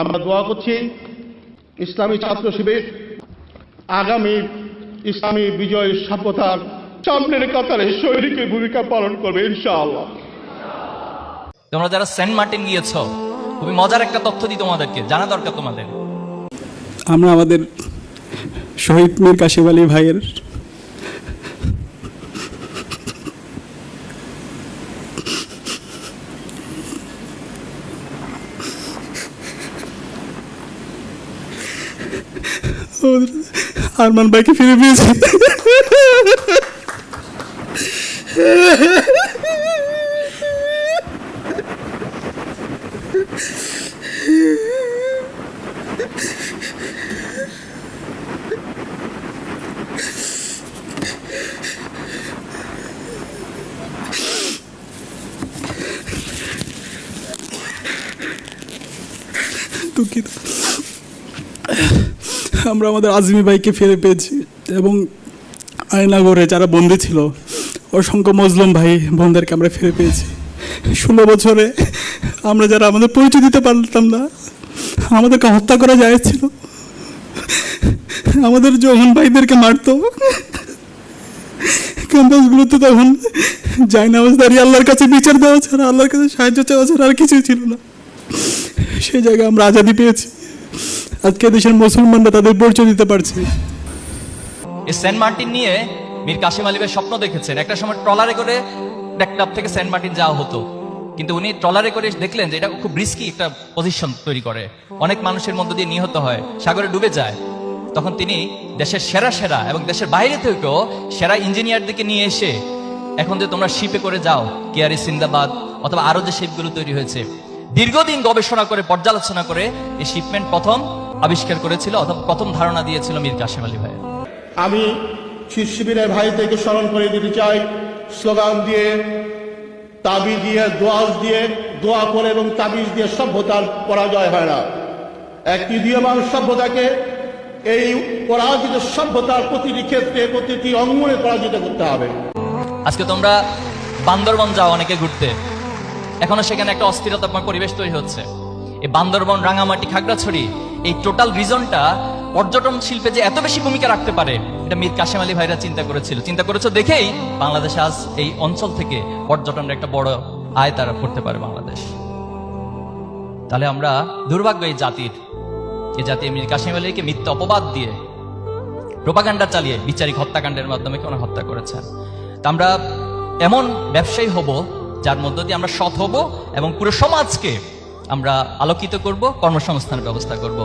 আমরা দোয়া করছি ইসলামী ছাত্র শিবির আগামী ইসলামী বিজয় সভ্যতার সামনের কাতারে সৈনিকের ভূমিকা পালন করবে ইনশাআল্লাহ। তোমরা যারা সেন্ট মার্টিন গিয়েছ খুবই মজার একটা তথ্য দিই তোমাদেরকে জানা দরকার তোমাদের। আমরা আমাদের শহীদ মীর কাশিম আলী ভাইয়ের আমাদের আরমান ভাইকে ফিরে পেয়েছি দুঃখিত আমরা আমাদের আজমি ভাইকে ফিরে পেয়েছি এবং আয়নাগরে যারা বন্দী ছিল, অসংখ্য মজলুম ভাই বোনদেরকে আমরা ফিরে পেয়েছি। ষোলো বছরে আমরা যারা আমাদের পরিচয় দিতে পারতাম না, আমাদেরকে হত্যা করা যাচ্ছিল আমাদের যখন ভাইদেরকে মারতো। ক্যাম্পাসগুলোতে তখন যাই নামাজ দাঁড়িয়ে আল্লাহর কাছে বিচার দেওয়া ছাড়া, আল্লাহর কাছে সাহায্য চাওয়া ছাড়া আর কিছুই ছিল না। সেই জায়গায় আমরা আজাদি পেয়েছি। আজকে দেশের মুসলমানরা তাদের পরিচয় দিতে পারছে এই সেন্ট মার্টিন নিয়ে মীর কাশিম আলী ভাই স্বপ্ন দেখেছেন। একটা সময় ট্রলারে করে ডেকটাপ থেকে সেন্ট মার্টিন যাওয়া হতো। কিন্তু উনি ট্রলারে করে দেখলেন যে এটা খুব রিস্কি একটা পজিশন তৈরি করে। অনেক মানুষের মধ্য দিয়ে নিহত হয়, সাগরে ডুবে যায়। তখন তিনি দেশের সেরা সেরা এবং দেশের বাইরে থেকেও সেরা ইঞ্জিনিয়ারদেরকে নিয়ে এসে, এখন যে তোমরা শিপে করে যাও, কেয়ারি সিন্দাবাদ অথবা আরও যে শিপগুলো তৈরি হয়েছে, দীর্ঘদিন গবেষণা করে, পর্যালোচনা করে, এই শিপমেন্ট প্রথম আবিষ্কার করেছিল অথবা প্রথম ধারণা দিয়েছিল মীর কাশিম আলী ভাই আমি শীত শিবিরের থেকে স্মরণ করে দিতে চাই স্লোগান দিয়ে তাবি দিয়ে দোয়াজ দিয়ে দোয়া করে এবং তাবিজ দিয়ে সভ্যতার পরাজয় হয় না। একটি দীয়মান সভ্যতাকে এই পরাজিত সভ্যতার প্রতিটি ক্ষেত্রে প্রতিটি অঙ্গনে পরাজিত করতে হবে। আজকে তোমরা বান্দরবন যাও অনেকে ঘুরতে। এখনও সেখানে একটা অস্থিরতাময় পরিবেশ তৈরি হচ্ছে। এই বান্দরবন রাঙামাটি খাগড়াছড়ি এই টোটাল রিজনটা পর্যটন শিল্পে যে এত বেশি ভূমিকা রাখতে পারে, এটা মীর কাশেম আলী ভাইরা চিন্তা করেছিল। চিন্তা করেছ দেখেই বাংলাদেশ আজ এই অঞ্চল থেকে পর্যটনের একটা বড় আয় তারা করতে পারে বাংলাদেশ। তাহলে আমরা দুর্ভাগ্য এই জাতির, এই জাতি মীর কাশেম আলীকে মিথ্যা অপবাদ দিয়ে প্রোপাগান্ডা চালিয়ে বিচারিক হত্যাকাণ্ডের মাধ্যমে কেন হত্যা করেছেন? তা আমরা এমন ব্যবসায়ী হব যার মধ্য দিয়ে আমরা সৎ হব এবং পুরো সমাজকে আমরা আলোকিত করব কর্মসংস্থানের ব্যবস্থা করব।